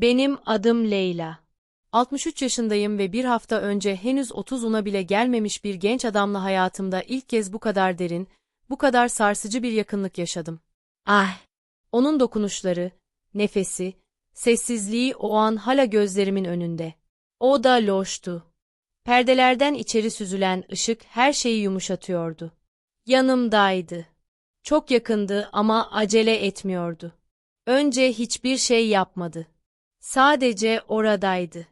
Benim adım Leyla. 63 yaşındayım ve bir hafta önce henüz 30'una bile gelmemiş bir genç adamla hayatımda ilk kez bu kadar derin, bu kadar sarsıcı bir yakınlık yaşadım. Ah! Onun dokunuşları, nefesi, sessizliği o an hala gözlerimin önünde. O da loştu. Perdelerden içeri süzülen ışık her şeyi yumuşatıyordu. Yanımdaydı. Çok yakındı ama acele etmiyordu. Önce hiçbir şey yapmadı. Sadece oradaydı.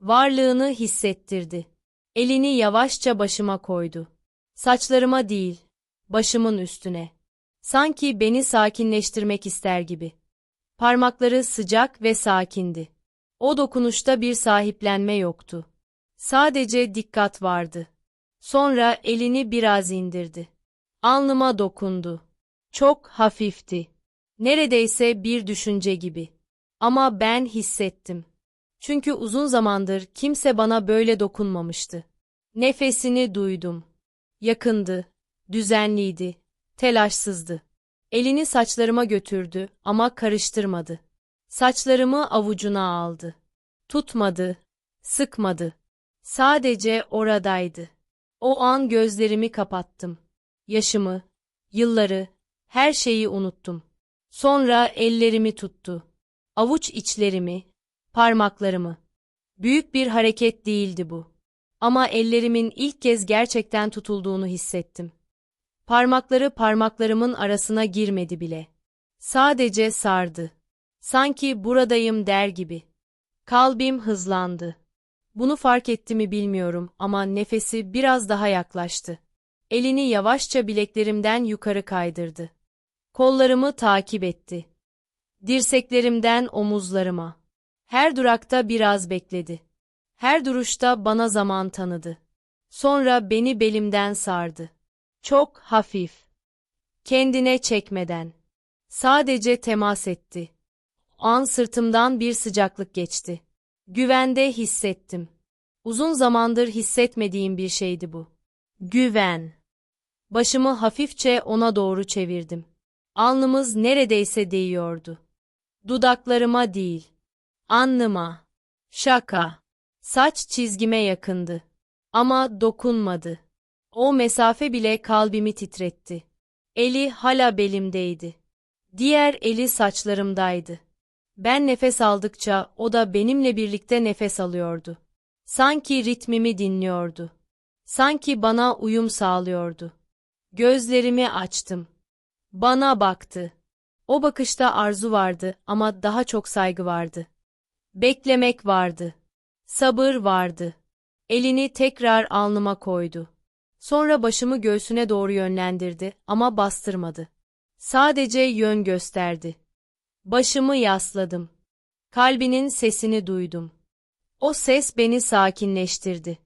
Varlığını hissettirdi. Elini yavaşça başıma koydu. Saçlarıma değil, başımın üstüne. Sanki beni sakinleştirmek ister gibi. Parmakları sıcak ve sakindi. O dokunuşta bir sahiplenme yoktu. Sadece dikkat vardı. Sonra elini biraz indirdi. Alnıma dokundu. Çok hafifti. Neredeyse bir düşünce gibi. Ama ben hissettim. Çünkü uzun zamandır kimse bana böyle dokunmamıştı. Nefesini duydum. Yakındı, düzenliydi, telaşsızdı. Elini saçlarıma götürdü ama karıştırmadı. Saçlarımı avucuna aldı. Tutmadı, sıkmadı. Sadece oradaydı. O an gözlerimi kapattım. Yaşımı, yılları, her şeyi unuttum. Sonra ellerimi tuttu. Avuç içlerimi, parmaklarımı. Büyük bir hareket değildi bu. Ama ellerimin ilk kez gerçekten tutulduğunu hissettim. Parmakları parmaklarımın arasına girmedi bile. Sadece sardı. Sanki buradayım der gibi. Kalbim hızlandı. Bunu fark etti mi bilmiyorum ama nefesi biraz daha yaklaştı. Elini yavaşça bileklerimden yukarı kaydırdı. Kollarımı takip etti. Dirseklerimden omuzlarıma. Her durakta biraz bekledi. Her duruşta bana zaman tanıdı. Sonra beni belimden sardı. Çok hafif. Kendine çekmeden. Sadece temas etti. An sırtımdan bir sıcaklık geçti. Güvende hissettim. Uzun zamandır hissetmediğim bir şeydi bu. Güven. Başımı hafifçe ona doğru çevirdim. Alnımız neredeyse değiyordu. Dudaklarıma değil, alnıma. Şaka. Saç çizgime yakındı. Ama dokunmadı. O mesafe bile kalbimi titretti. Eli hala belimdeydi. Diğer eli saçlarımdaydı. Ben nefes aldıkça o da benimle birlikte nefes alıyordu. Sanki ritmimi dinliyordu. Sanki bana uyum sağlıyordu. Gözlerimi açtım. Bana baktı. O bakışta arzu vardı ama daha çok saygı vardı. Beklemek vardı. Sabır vardı. Elini tekrar alnıma koydu. Sonra başımı göğsüne doğru yönlendirdi ama bastırmadı. Sadece yön gösterdi. Başımı yasladım. Kalbinin sesini duydum. O ses beni sakinleştirdi.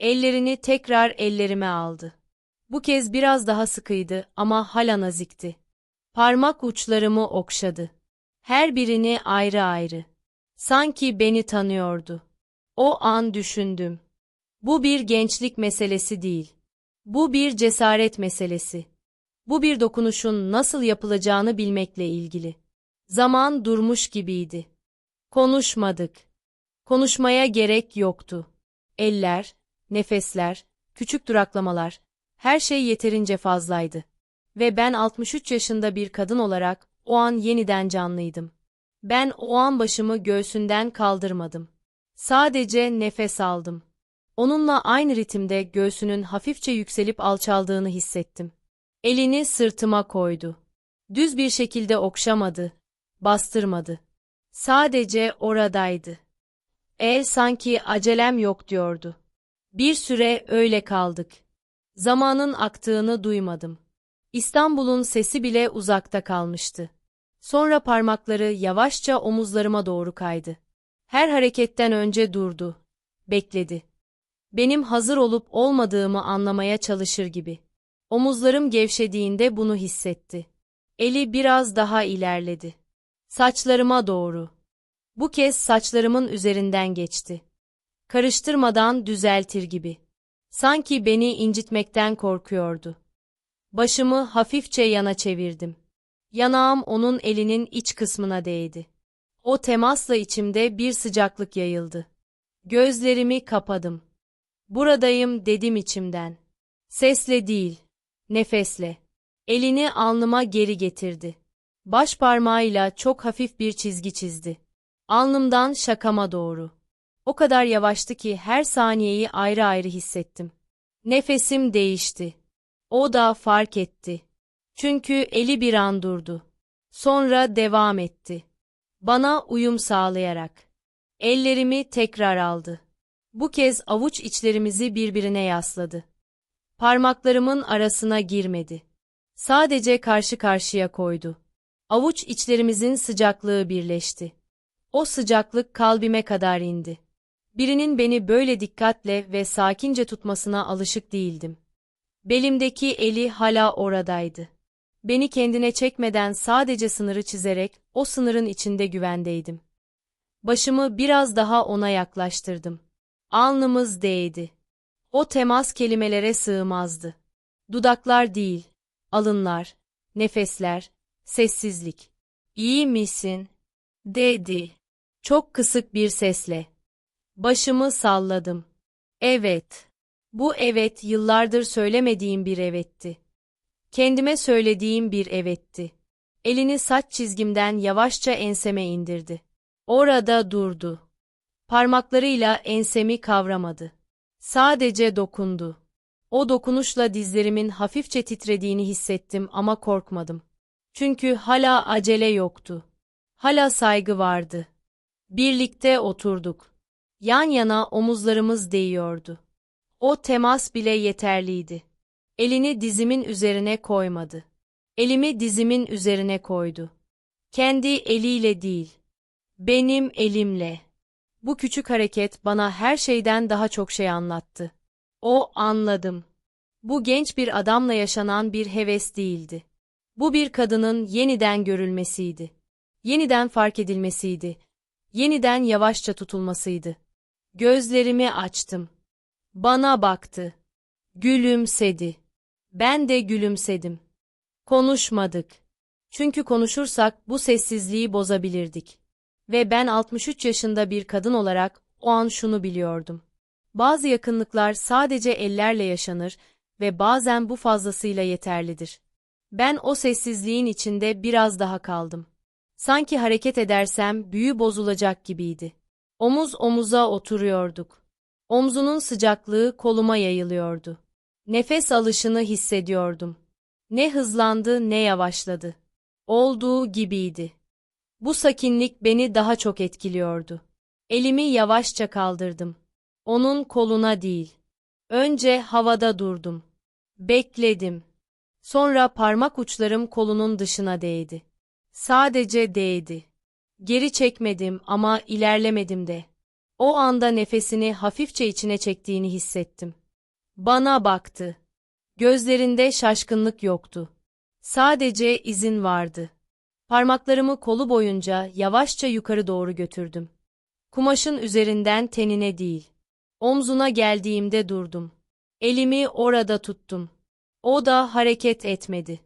Ellerini tekrar ellerime aldı. Bu kez biraz daha sıkıydı ama hala nazikti. Parmak uçlarımı okşadı. Her birini ayrı ayrı. Sanki beni tanıyordu. O an düşündüm. Bu bir gençlik meselesi değil. Bu bir cesaret meselesi. Bu bir dokunuşun nasıl yapılacağını bilmekle ilgili. Zaman durmuş gibiydi. Konuşmadık. Konuşmaya gerek yoktu. Eller, nefesler, küçük duraklamalar, her şey yeterince fazlaydı. Ve ben 63 yaşında bir kadın olarak o an yeniden canlıydım. Ben o an başımı göğsünden kaldırmadım. Sadece nefes aldım. Onunla aynı ritimde göğsünün hafifçe yükselip alçaldığını hissettim. Elini sırtıma koydu. Düz bir şekilde okşamadı, bastırmadı. Sadece oradaydı. El sanki acelem yok diyordu. Bir süre öyle kaldık. Zamanın aktığını duymadım. İstanbul'un sesi bile uzakta kalmıştı. Sonra parmakları yavaşça omuzlarıma doğru kaydı. Her hareketten önce durdu. Bekledi. Benim hazır olup olmadığımı anlamaya çalışır gibi. Omuzlarım gevşediğinde bunu hissetti. Eli biraz daha ilerledi. Saçlarıma doğru. Bu kez saçlarımın üzerinden geçti. Karıştırmadan düzeltir gibi. Sanki beni incitmekten korkuyordu. Başımı hafifçe yana çevirdim. Yanağım onun elinin iç kısmına değdi. O temasla içimde bir sıcaklık yayıldı. Gözlerimi kapadım. Buradayım dedim içimden. Sesle değil, nefesle. Elini alnıma geri getirdi. Baş parmağıyla çok hafif bir çizgi çizdi. Alnımdan şakama doğru. O kadar yavaştı ki her saniyeyi ayrı ayrı hissettim. Nefesim değişti. O da fark etti. Çünkü eli bir an durdu. Sonra devam etti. Bana uyum sağlayarak. Ellerimi tekrar aldı. Bu kez avuç içlerimizi birbirine yasladı. Parmaklarımın arasına girmedi. Sadece karşı karşıya koydu. Avuç içlerimizin sıcaklığı birleşti. O sıcaklık kalbime kadar indi. Birinin beni böyle dikkatle ve sakince tutmasına alışık değildim. Belimdeki eli hala oradaydı. Beni kendine çekmeden sadece sınırı çizerek o sınırın içinde güvendeydim. Başımı biraz daha ona yaklaştırdım. Alnımız değdi. O temas kelimelere sığmazdı. Dudaklar değil, alınlar, nefesler, sessizlik. İyi misin? dedi. Çok kısık bir sesle. Başımı salladım. Evet. Bu evet yıllardır söylemediğim bir evetti. Kendime söylediğim bir evetti. Elini saç çizgimden yavaşça enseme indirdi. Orada durdu. Parmaklarıyla ensemi kavramadı. Sadece dokundu. O dokunuşla dizlerimin hafifçe titrediğini hissettim ama korkmadım. Çünkü hala acele yoktu. Hala saygı vardı. Birlikte oturduk. Yan yana omuzlarımız değiyordu. O temas bile yeterliydi. Elini dizimin üzerine koymadı. Elimi dizimin üzerine koydu. Kendi eliyle değil, benim elimle. Bu küçük hareket bana her şeyden daha çok şey anlattı. O anladım. Bu genç bir adamla yaşanan bir heves değildi. Bu bir kadının yeniden görülmesiydi. Yeniden fark edilmesiydi. Yeniden yavaşça tutulmasıydı. Gözlerimi açtım. Bana baktı. Gülümsedi. Ben de gülümsedim. Konuşmadık. Çünkü konuşursak bu sessizliği bozabilirdik. Ve ben 63 yaşında bir kadın olarak o an şunu biliyordum. Bazı yakınlıklar sadece ellerle yaşanır ve bazen bu fazlasıyla yeterlidir. Ben o sessizliğin içinde biraz daha kaldım. Sanki hareket edersem büyü bozulacak gibiydi. Omuz omuza oturuyorduk. Omzunun sıcaklığı koluma yayılıyordu. Nefes alışını hissediyordum. Ne hızlandı ne yavaşladı. Olduğu gibiydi. Bu sakinlik beni daha çok etkiliyordu. Elimi yavaşça kaldırdım. Onun koluna değil. Önce havada durdum. Bekledim. Sonra parmak uçlarım kolunun dışına değdi. Sadece değdi. Geri çekmedim ama ilerlemedim de. O anda nefesini hafifçe içine çektiğini hissettim. Bana baktı. Gözlerinde şaşkınlık yoktu. Sadece izin vardı. Parmaklarımı kolu boyunca yavaşça yukarı doğru götürdüm. Kumaşın üzerinden tenine değil. Omzuna geldiğimde durdum. Elimi orada tuttum. O da hareket etmedi.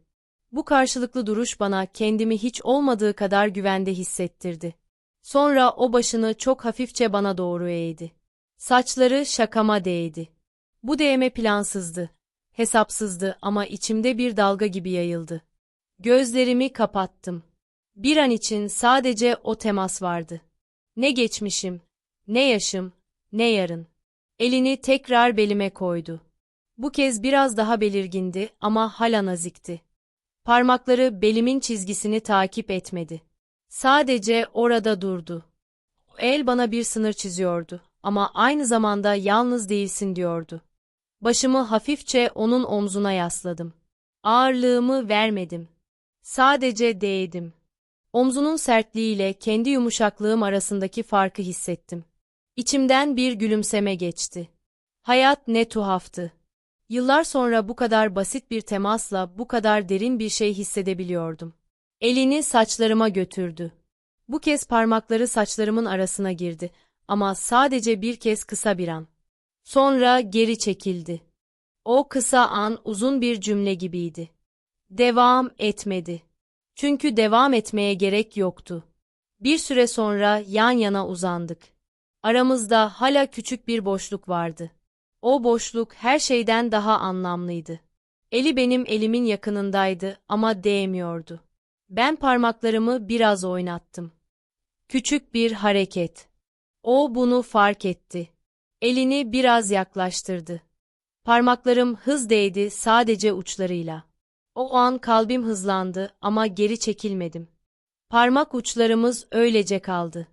Bu karşılıklı duruş bana kendimi hiç olmadığı kadar güvende hissettirdi. Sonra o başını çok hafifçe bana doğru eğdi. Saçları şakama değdi. Bu değme plansızdı, hesapsızdı ama içimde bir dalga gibi yayıldı. Gözlerimi kapattım. Bir an için sadece o temas vardı. Ne geçmişim, ne yaşım, ne yarın. Elini tekrar belime koydu. Bu kez biraz daha belirgindi ama hala nazikti. Parmakları belimin çizgisini takip etmedi. Sadece orada durdu. El bana bir sınır çiziyordu ama aynı zamanda yalnız değilsin diyordu. Başımı hafifçe onun omzuna yasladım. Ağırlığımı vermedim. Sadece değdim. Omzunun sertliğiyle kendi yumuşaklığım arasındaki farkı hissettim. İçimden bir gülümseme geçti. Hayat ne tuhaftı. Yıllar sonra bu kadar basit bir temasla bu kadar derin bir şey hissedebiliyordum. Elini saçlarıma götürdü. Bu kez parmakları saçlarımın arasına girdi ama sadece bir kez kısa bir an. Sonra geri çekildi. O kısa an uzun bir cümle gibiydi. Devam etmedi. Çünkü devam etmeye gerek yoktu. Bir süre sonra yan yana uzandık. Aramızda hala küçük bir boşluk vardı. O boşluk her şeyden daha anlamlıydı. Eli benim elimin yakınındaydı ama değmiyordu. Ben parmaklarımı biraz oynattım. Küçük bir hareket. O bunu fark etti. Elini biraz yaklaştırdı. Parmaklarım hız değdi sadece uçlarıyla. O an kalbim hızlandı ama geri çekilmedim. Parmak uçlarımız öylece kaldı.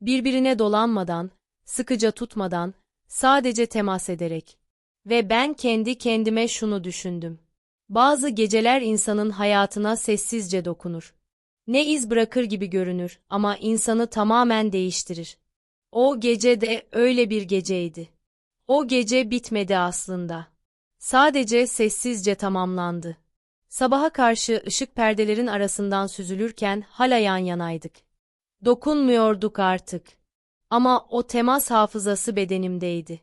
Birbirine dolanmadan, sıkıca tutmadan, sadece temas ederek. Ve ben kendi kendime şunu düşündüm. Bazı geceler insanın hayatına sessizce dokunur. Ne iz bırakır gibi görünür ama insanı tamamen değiştirir. O gece de öyle bir geceydi. O gece bitmedi aslında. Sadece sessizce tamamlandı. Sabaha karşı ışık perdelerin arasından süzülürken hala yan yanaydık. Dokunmuyorduk artık. Ama o temas hafızası bedenimdeydi.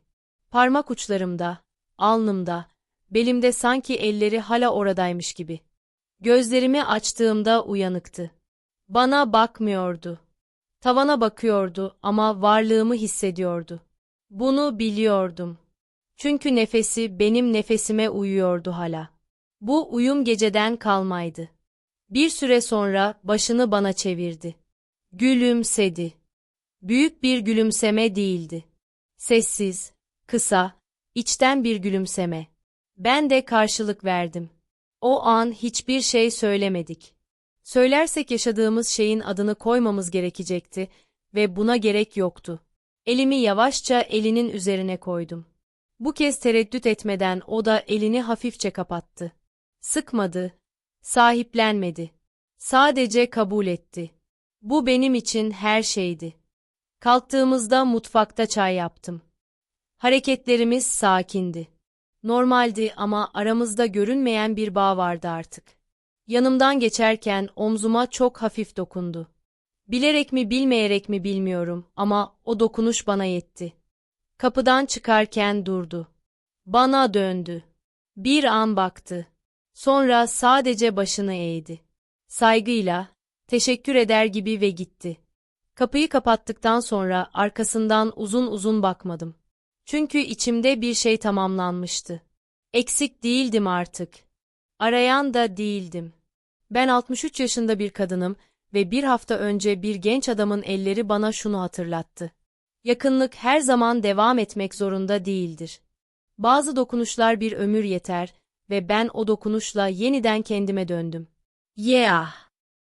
Parmak uçlarımda, alnımda, belimde sanki elleri hala oradaymış gibi. Gözlerimi açtığımda uyanıktı. Bana bakmıyordu. Tavana bakıyordu ama varlığımı hissediyordu. Bunu biliyordum. Çünkü nefesi benim nefesime uyuyordu hala. Bu uyum geceden kalmaydı. Bir süre sonra başını bana çevirdi. Gülümsedi. Büyük bir gülümseme değildi. Sessiz, kısa, içten bir gülümseme. Ben de karşılık verdim. O an hiçbir şey söylemedik. Söylersek yaşadığımız şeyin adını koymamız gerekecekti ve buna gerek yoktu. Elimi yavaşça elinin üzerine koydum. Bu kez tereddüt etmeden o da elini hafifçe kapattı. Sıkmadı, sahiplenmedi. Sadece kabul etti. Bu benim için her şeydi. Kalktığımızda mutfakta çay yaptım. Hareketlerimiz sakindi. Normaldi ama aramızda görünmeyen bir bağ vardı artık. Yanımdan geçerken omzuma çok hafif dokundu. Bilerek mi bilmeyerek mi bilmiyorum ama o dokunuş bana yetti. Kapıdan çıkarken durdu. Bana döndü. Bir an baktı. Sonra sadece başını eğdi. Saygıyla, teşekkür eder gibi ve gitti. Kapıyı kapattıktan sonra arkasından uzun uzun bakmadım. Çünkü içimde bir şey tamamlanmıştı. Eksik değildim artık. Arayan da değildim. Ben 63 yaşında bir kadınım ve bir hafta önce bir genç adamın elleri bana şunu hatırlattı. Yakınlık her zaman devam etmek zorunda değildir. Bazı dokunuşlar bir ömür yeter ve ben o dokunuşla yeniden kendime döndüm. Yeah!